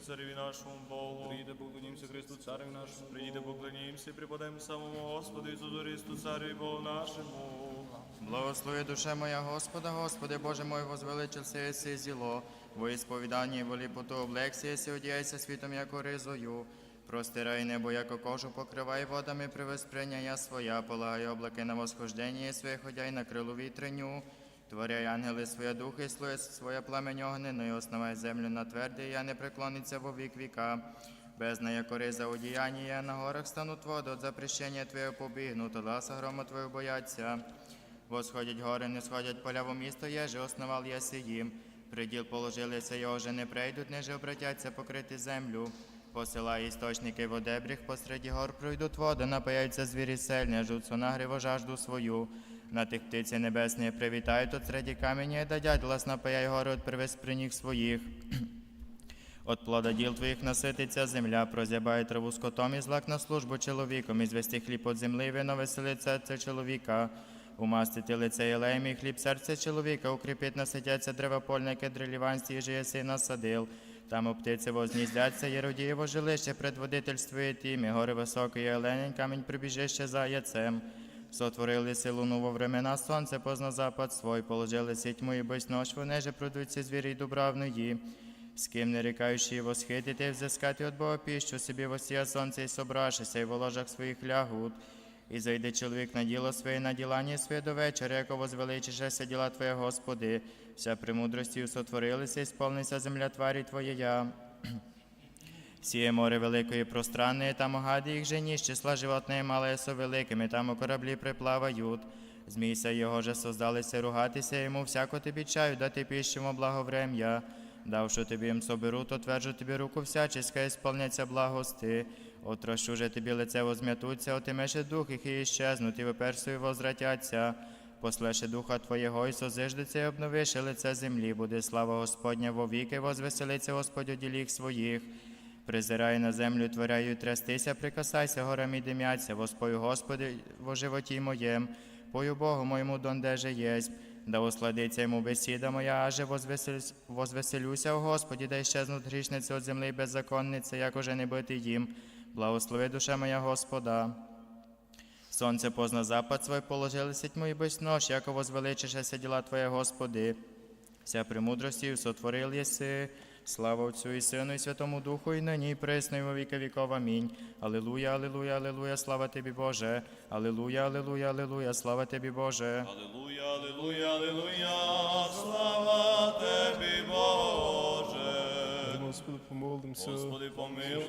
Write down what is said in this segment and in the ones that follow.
поклонімся цареві нашому Богу. Прийде, поклонімся Христу, царю нашому. Прийде, поклонімся, припадемо самому Господу Ісусу Христу, царю Богу нашому. Благослови душа моя Господа, Господи Боже мой, возвеличився єси зіло, во ісповіданні і волі поту облексі, єси одіяйся світом, яко ризою. Простирай небо, яко кожу покривай водами, привеспрення я своя, полагай облаки на восхождення своє, ходяй на крилу вітреню. Творяй ангели своє духи, слує своє пламень огненою, основай землю на тверде, я не преклониться во вік віка. Бездна яко риза одіяння, я на горах стануть воду, от запрещення Твоє побігнуть, ласа грому Твою бояться. Восходять гори, не сходять поля во місто, єже основал єси їм. Приділ положилися, його же не прийдуть, неже обратяться покрити землю. Посилай істочники в одебріг, посереді гор пройдуть води, напаяються звірі сельні, жуцу нагриво жажду свою. На тих птиці небесні привітають, от середі камені дадять, глас напаяй гори, от привез при них своїх. От плода діл твоїх насититься земля, прозябає траву скотом і злак на службу чоловіком, і звести хліб от земли, вино веселить серце чоловіка. Умастити лице єлеєм і хліб серце чоловіка, укріпить наситяться дерева польне, кедри ліванські, і жиє син насадил. Там у птиці возніздяться, єродієво жилище, предводительствує тім, і гори високої оленень, камінь прибіжище за яцем. Сотворили силу во времена сонце, позна запад свой, положили сітьму і бось нож, вони же продуться звірі дубравної. З ким не рікаючи восхитити, взискати від Бога піщу, собі восія сонце і собрашися, і в ложах своїх лягут. І зайде чоловік на діло своє, на ділання своє до вечора, яко возвеличишеся діла Твоє, Господи. Вся премудрості сотворилися, і сповниться земля тварі Твоєя. Сіє море великої пространне, там огади їх жені, з числа животне мале со великими, там у кораблі приплавають. Змійся його же создалися ругатися, йому всяко тобі чаю, дати піщому благоврем'я. Давши тобі їм соберу, то тверджу тобі руку всяческа, і сповняться благости. Отрощу же тобі лице возм'ятуться, отимеше дух їх і іщезнуть, і виперсою возвратяться. Послеше духа Твоєго, і созиждеться, і обновише лице землі, буде слава Господня вовіки, возвеселиться Господь у діліх своїх. Призирай на землю, творяю трястися, прикасайся, горами димяться, воспою Господи во животі моєм, пою Богу моєму дондеже єсть. Да усладиться йому бесіда моя, аже возвеселюсь- возвеселюся у Господі, да іщезнуть грішниці от земли і беззаконниці, як уже не бити їм. Благослови душа моя Господа. Сонце позна запад свой, положилися тьму і без нож, яко возвеличишеся діла Твоє, Господи. Вся премудрості сотворил єси. Слава Отцю і Сину, і Святому Духу, і нині, ній присно, і во віки віков. Амінь. Аллилуйя, аллилуйя, аллилуйя, слава Тобі, Боже. Аллилуйя, аллилуйя, аллилуйя, слава Тобі, Боже. Аллилуйя, аллилуйя, аллилуйя, слава Господи, помолимся. Господи, помилуй.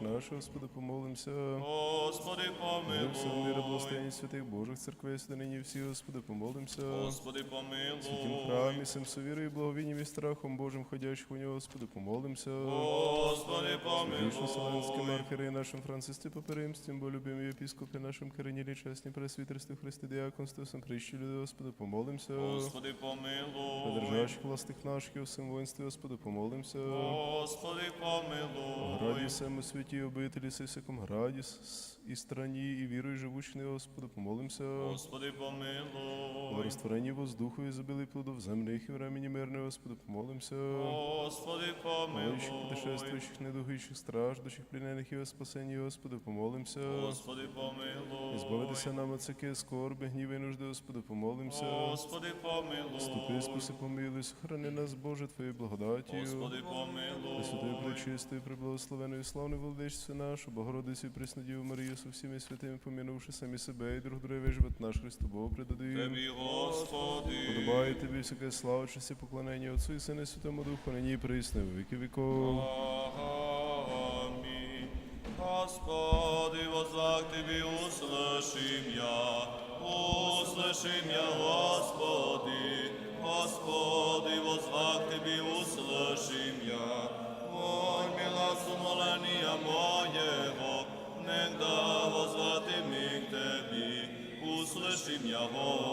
наш, Господи, помолимся. Господи, в мира помилуй. благостояння святих Божих церквей, сюди нині всі, Господи, помолимся. Господи, помилуй. храмі, сим совірою, благовінням і страхом Божим, ходячих у нього, Господи, помолимся. Господи, Вічно Вселенським помилуй. архіреї нашим Францисті Паперимстім, бо любимі епіскопи нашим Киринілі, чесні пресвітерстві Христи Діаконстві, сам прищі люди, Господи, помолимся. Господи, помилуй. Подержащих властих наших і всім воїнстві, Господи, помолимся. Господи, помилуй. Граді сему святі обителі, си всяком граді і страні, і вірою живучні, Господи, помолимся. Господи, помилуй. О розтворенні воздуху і забили плодов земних і времені мирне, Господи, помолимся. Господи, помилуй. путешествуючих, недугуючих, страждущих, пленених і о спасенні, Господи, помолимся. Господи, помилуй. І збавитися нам от всяке скорби, гніви і нужди, Господи, помолимся. Господи, помилуй. Ступи, спаси, помилуй, сохрани нас, Боже, Твоєю благодатію. Господи, помилуй. Пресвятою, пречистою, преблагословеною, славною владичцю нашу, Богородицю і Преснодіву Марію, со всіми святими, помінувши самі себе і друг друге живот наш Христу Богу предадим. Тебі, Господи. Подобає тобі всяке слава, честь і поклонення Отцу і Сину і Святому Духу, нині і присно, в віки віков. Аминь. Господи, возвах Тебе услышим я, услышим я, Господи. Господи, возвах Тебе услышим я. Мой милас умоления моего, негда возвати ми к Тебе, услышим я, Господи.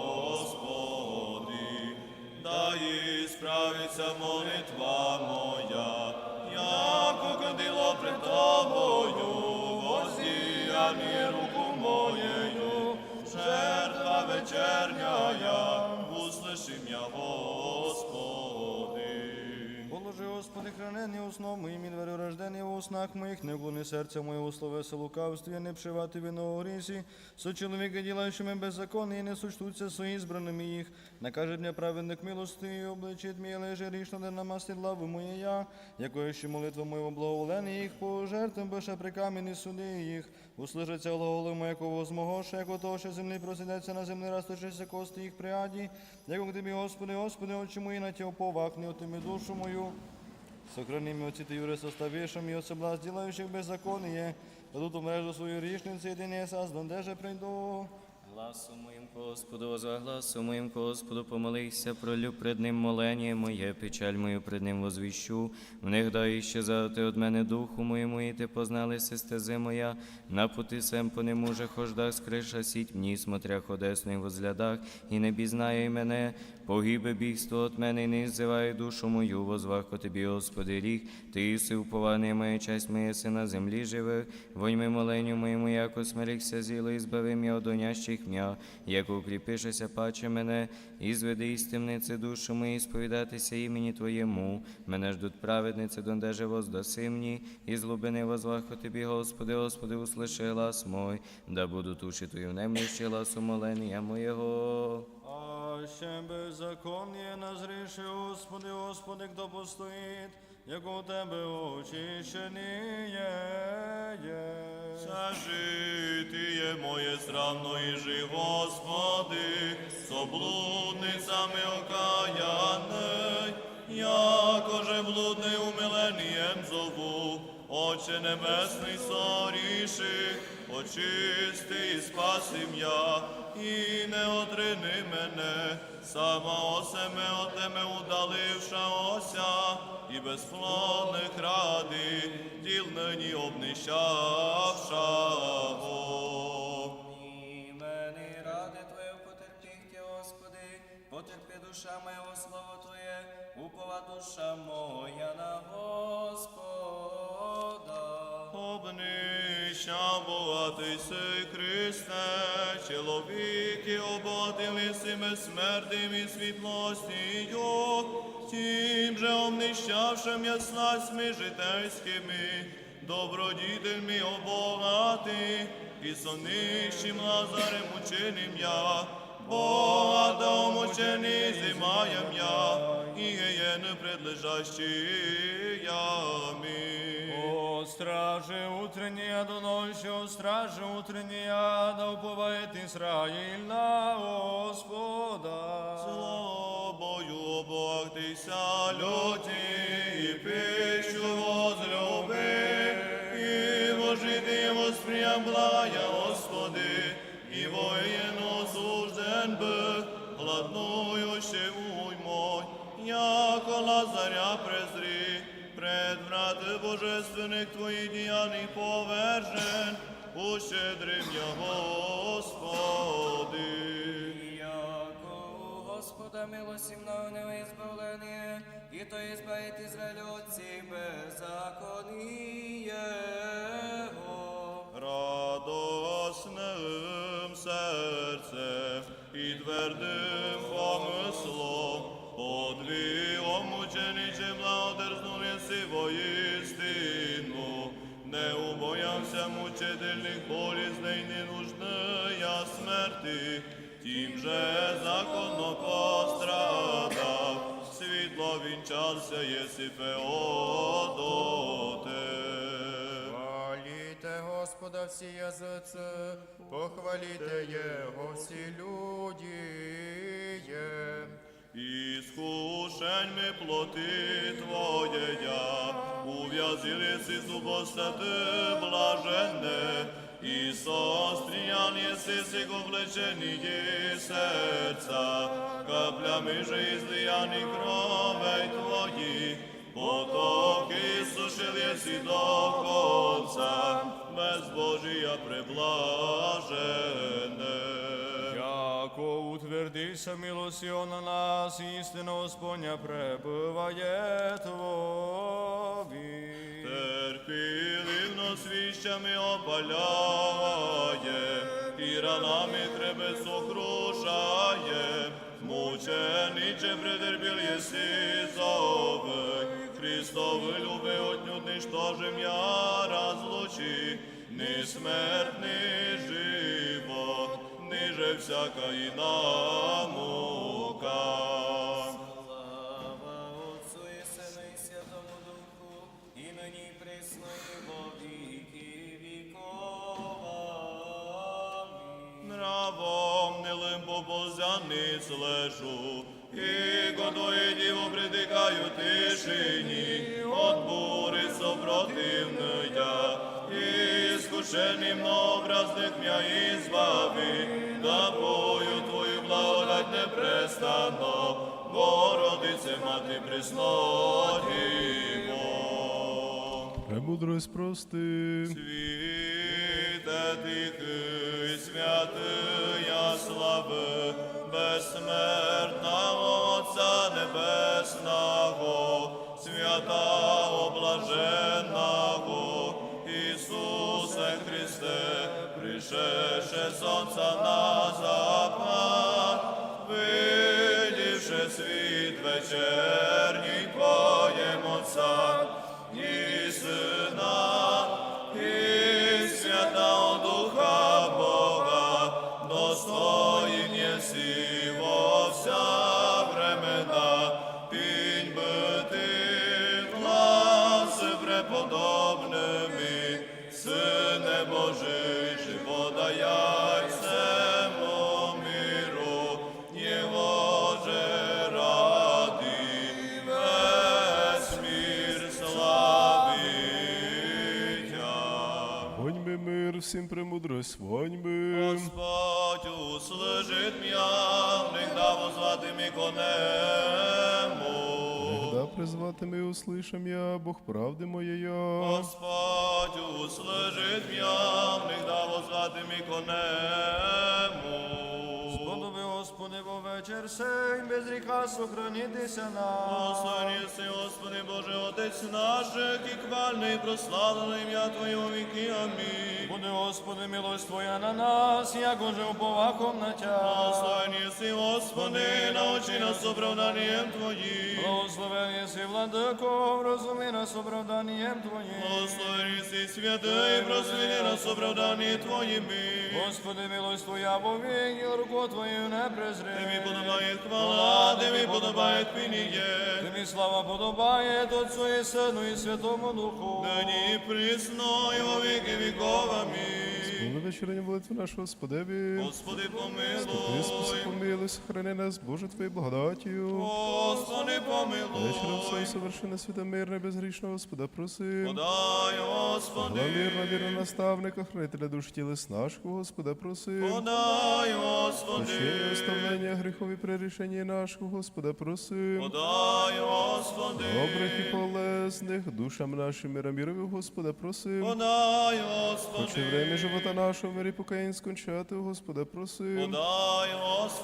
Уснах моїх, не вклони серця моєго словеса лукавстві, не пшивати вино грісі, со чоловіка, ділаючими беззаконні, і не сочтуться свої збраними їх. Накаже дня праведник милости, і обличить мій леже рішно, де намастить лаву моєя, якою ще молитва моєго благоволення їх, по жертвам беша при камені суди їх. Услышаться глаголи моєго возмогоша, як того, що землі просидяться на землі, расточися кости їх приаді, як тобі, Господи, Господи, очі мої на тя повахни, отими душу мою. Сохрани ми оці ти юре составішим і от соблазн ділаючих беззаконие, дадут у мрежу свою річницю, єдине саздан, де же прийду. Гласом моїм Господу, за гласом моїм Господу, помолися, пролю пред ним молення моє, печаль мою пред ним возвіщу. В них дай щезати від мене духу моєму, і ти позналися стези моя. На пути сем по нему же хождах, скриша сіть мені, смотря ходесних возглядах, і не бізнає мене. Погибе бігство від мене, і не ззиває душу мою, возвахо тобі, Господи, ріг. Ти єси уповання моя, часть моя си на землі живих. Воньми моленню моєму, яко смирихся зіло, і збави м'я от м'я, як укріпишеся паче мене, і зведи із темниці душу мою, сповідатися імені Твоєму. Мене ждуть праведниці, дондеже воздаси мені, і злобини возвахо тобі, Господи, Господи, услиши глас мой, да буду туші Твою немлющі гласу молення моєго. А ще беззаконніє назріши, Господи, Господи, хто постоїть, як у Тебе очищені є. Сажитіє моє сравно і жи, Господи, со блудницями окаянний, якоже блудний умиленієм зову, Отче Небесний соріши, очисти і спаси м'я, і не отрини мене, сама осеме от тебе удаливша ося, і безплодних ради, діл нині обнищавшаго. Імені ради Твоє потерпіхті, Господи, потерпі душа моя во слово Твоє, упова душа моя на Господа. Обнища богатий си Христе, чоловіки ободили сими смертим і світлостію, тим же обнищавшим яснастьми житейськими, добродітельми обогати, і сонищим Лазарем ученим я, Бога умучений зимаєм я, і єєн предлежащий ями. О, стражи утренняя до ночи, о, стражи утренняя, да уповает Израиль на Господа. Злобою люті, і пищу возлюби, і вожити восприям благая, Господи, і воїн осужден би, гладною ще уймой, яко Лазаря презри, пред врати божественних Твоїх діяний повержен, ущедрим я, Господи. Господа милості мною не избавление, і то избавить Израиль от всіх беззаконієго. радосним серцем і твердим помислом, подвігом мучениче благодерзнув єси воістину, не убоявся мучительних болізней, не смерти, тим же законно пострадав, світло вінчався єси Феодоте. Хваліте Господа всі язиці, похваліте Його всі люди. Іскушеньми плоти Твоє Твоєя, ув'язилися зубостати блаженне, і состріян єси сик облечені серця, каплями же ізлияні кровей Твої, потоки сушил єси до конца, безбожія приблажене. Яко утвердися милостью на нас, істина Господня пребыває Твої. Терпіливно свіщами опаляє, і ранами тебе сокрушає, мучениче претерпіл єси зови, Христовы любви отнюдь ничтожим я разлучи, ни смерть, ни живот, ниже всяка иная побозяниц лежу, и годой диву притикаю тишині, от бури сопротивная, и искушенным образных мя избави, да бою Твою благодать непрестанно, Богородице, Мати Преснодіво. Премудрость прости. Світе тихий, святия слави, безсмертного Отця Небесного, свята блаженного, Ісусе Христе, пришеше сонця на запад, видівши світ вечерній всім премудрость, вонь би. Господь услышит меня, нігда возвати мій конему. Когда призвати ми услышам я, Бог правди моєя. Господь услышит меня, нігда возвати мій конему. Во вечір сей, без гріха сохранитися нам. Благословені си, Господи Боже, Отець наших, і хвальне і прославлене ім'я Твоє віки. Амінь. Буде, Господи, милость Твоя на нас, як уже уповахом на Тя. Благословені си, Господи, научи нас оправданням Твоїм. Благословен єси, владико, розуми нас оправданням Твоїм. Благословені си, святий, просвіти нас оправдані Твоїми. Господи, милость Твоя вовік, і руку Твою не презри. Подобає хвала, тобі подобає пініє. Тобі слава подобає Отцу і Сину і Святому Духу. Нині і присно, і во віки віков. Амінь. Вечерня молитва нашого Господеві. Господи, помилуй. помилуй, сохрани нас, Боже, Твоєю благодатію. Господи, помилуй. Вечером все совершенно свята мирне, безгрішного Господа просим. Подай, Господи. Благомірна вірна наставника, хранителя душ тілес нашого, Господа просим. Подай, Прощення, оставлення гріхов і прерішення нашого, Господа просим. Подай, Господи. Добрих і полезних душам нашим миромірові, Господа просим. Подай, Хоче время живота нашого, мирі покаїн скончати, Господа просим. Подай,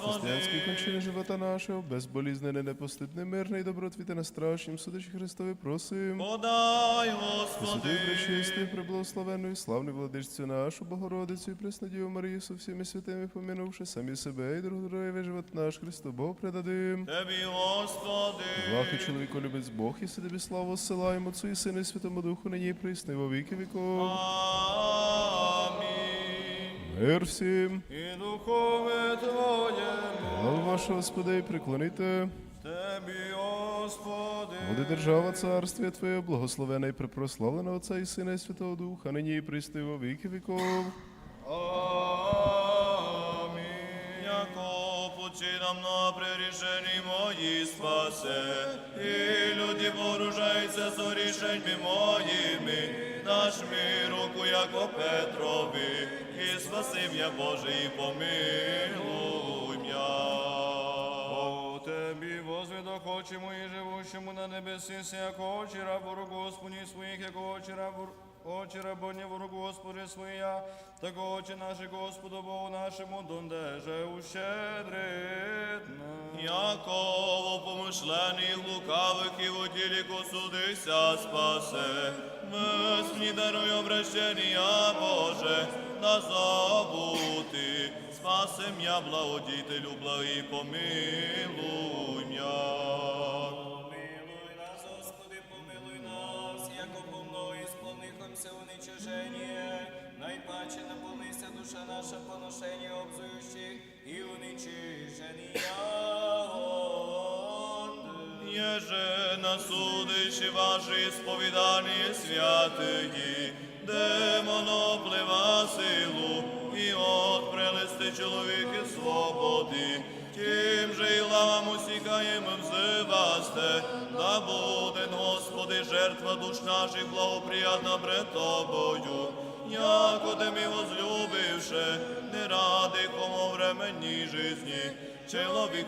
Християнські кончини живота нашого, безболізнене, непостидне, мирне і добротвіте на страшнім судачі Христові просим. Подай, Господи. пречистий, преблагословенну і славну владичцю нашу, Богородицю і Преснодіву Марію, со всіми святими помінувши самі себе і друг друге живот наш Христу Бог предадим. Тебі, Господи. Вахи чоловіко любець Бог, і тобі славу зсилаємо Отцу і Сину і Святому Духу, нині і во віки віков. Амінь. Мир всім. І духове Твоєму. Слава вашого Господи, і приклоните. Тебі, Господи. Буде держава царствія Твоє, благословена і припрославлена Отця і Сина і Святого Духа, нині і присно, і во віки віков. Амінь. Яко пучи нам на прирішенні мої спасе, і люди вооружаються з рішеньми моїми, наш мир руку, яко Петрові, спасим я Боже, і помилуй м'я. Тебі, возвідок очому і живущому на небесі, сяк очі рабу Господні своїх, як очі рабу очі рабоні ворогу Господи своя, тако очі наші Господу Богу нашому, дондеже ущедрит. Яково помишлений лукавих і в ділі судися спасе, мисні даруй обращення Боже, на забути, спасем я благодітелю, благий помилуй уничижение, найпаче наполнися душа наша поношення обзуючих і уничиження. Єже на судищі ваші сповідані святиї, демоно плива силу, і от прелести чоловіки свободи тим же і лавам усікаєм взивасте, да буде, Господи, жертва душ наших благоприятна пред Тобою, яко ти ми возлюбивше, не ради кому времені жизни, чоловіколюбче.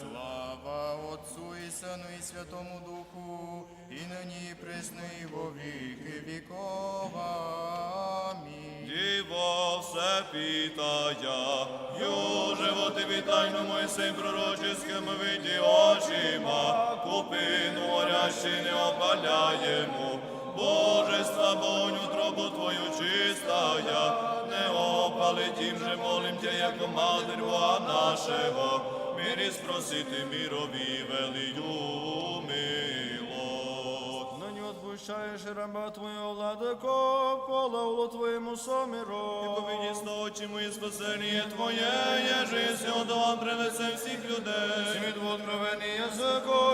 Слава Отцу і Сину і Святому Духу, і нині і і во віки віков. Питая, ю животи вітайно мой син пророческим виді очима, купину горящий не опаляємо, Божества боню тробу Твою чистая, не опали тим же молим Тя, як Матерь Бога нашого, мирі спросити мірові велию. Отпущаешь раба Твоего, владыко, половлу Твоему сомеру. Повіді з очі мої спасення Твоє, єже єси одован принесе всіх людей. Світ в откровенні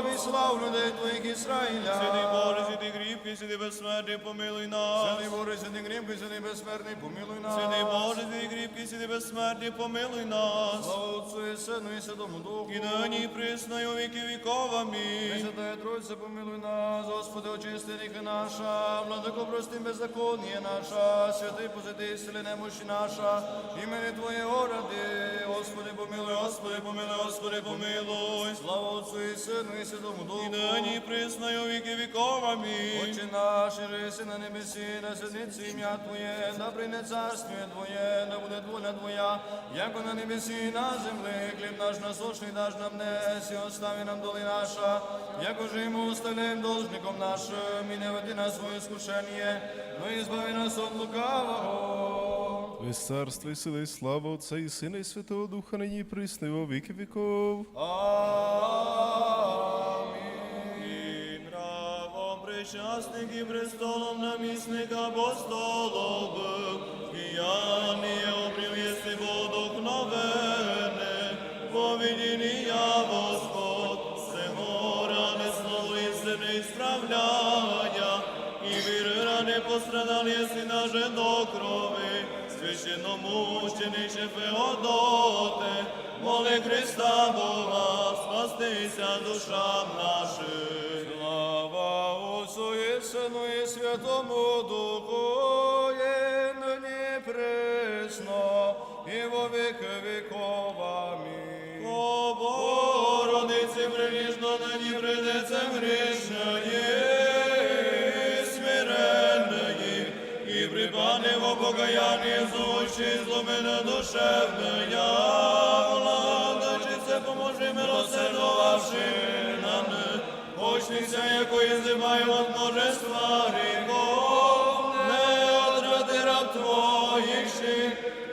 язикові, слав людей Твоїх Ізраїля. Святий Боже, святий кріпкий, святий безсмертний, помилуй нас. Святий Боже, святий грімкий, святий безсмертний, помилуй нас. Святий Боже, святий кріпкий, святий безсмертний, помилуй нас. Слава Отцу і Сину і Святому Духу. І нині і присно, і у віки віков. Амінь. Пресвятая Тройця, помилуй нас, Господи, очисти ріки наша, владико, прости беззаконніє наша, святий позитий, сили немощі наша, імені Твоєго ради, Господи, помилуй, Господи, помилуй, Господи, помилуй. Слава Отцу і Сину і Святому Духу. І нині у віки віков. Амінь. Отче наш, і риси на небесі, да святиться ім'я Твоє, да прийде царствіє Твоє, да буде воля Твоя, яко на небесі, і на землі, хліб наш насущний даш нам днес, і остави нам доли наша, яко же йому остальним должником нашим, і не веди нас своє скушення, но і збави нас от лукавого. Твоє царство і сила і слава Отця і Сина і Святого Духа, нині і во віки віков. Амінь. І престолом намісник апостолов був, і я не обрів, єси водохновене, повідіні я Господь, це гора не слово істини і справляя, і віри рани пострадал єси наже до крови, священномучениче Феодоте, моли Христа Бога, спастися душам нашим. Сину і Святому Духу, і нині присно, і во віки віков. Амінь. О Богородиці, приліжно нині прийдеться грішної, смиренної, і припане в покаянні злочі зломена душевная, владичице, поможи милосердовавши очниця, якої зимає от Божества гріхов, не одрати раб твоїх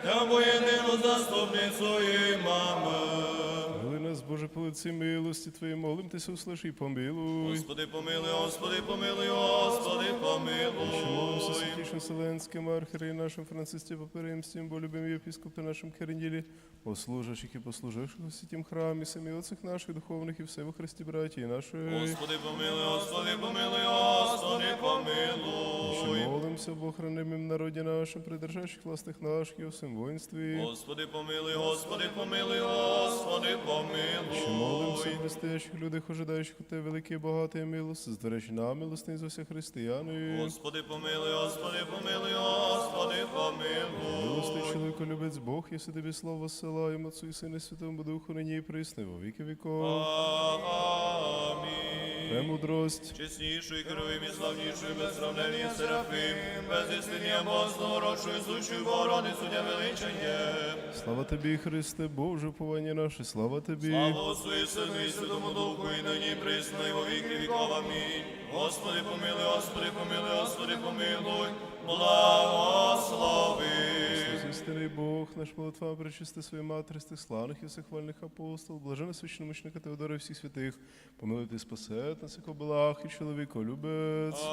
та воєнину заступницю і мами. Боже, по лиці милості Твої, молимтеся, услиши і помилуй. Господи, помилуй, Господи, помилуй, Господи, помилуй. святішим Вселенським архиереї нашим Францисті Паперимстім, бо любим єпископи нашим Керенділі, о служащих і послуживших у святім храмі, самі отцях наших духовних і все во Христі браті нашої. Господи, помилуй, Господи, помилуй, Господи, помилуй. Молимося в охранимім народі нашим, придержащих властих наших і у всім воїнстві. Господи, помилуй, Господи, помилуй, Господи, Що молимося помилуй. в людях, ожидаючих у Тебе великі і багаті милости, збережи нам милостині за всіх християни. Господи, помилуй, Господи, помилуй, Господи, помилуй. Милостий чоловіко любець Бог, єси тобі слава силаємо Отцу і Сину і Святому Духу, нині і присно, і во віки віков. Амінь. Премудрость, Чеснішою, кровим і без сравнення Серафим, без істиння Божного, рочою, сущою Богородицю, суддя величає. слава тобі, Христе, Боже, повання наше, слава тобі. Слава Отцу і Сину і Святому Духу, і нині присно, і во віки віков. Амінь. Господи, помилуй, Господи, помилуй, Господи, помилуй, благослови. Істинний Бог, наш молитва, причисти своїй матері, тих славних і всехвальних апостол, блажена священномучника Теодора і всіх святих, помилуйте спасет нас, як обелах і чоловіко любець.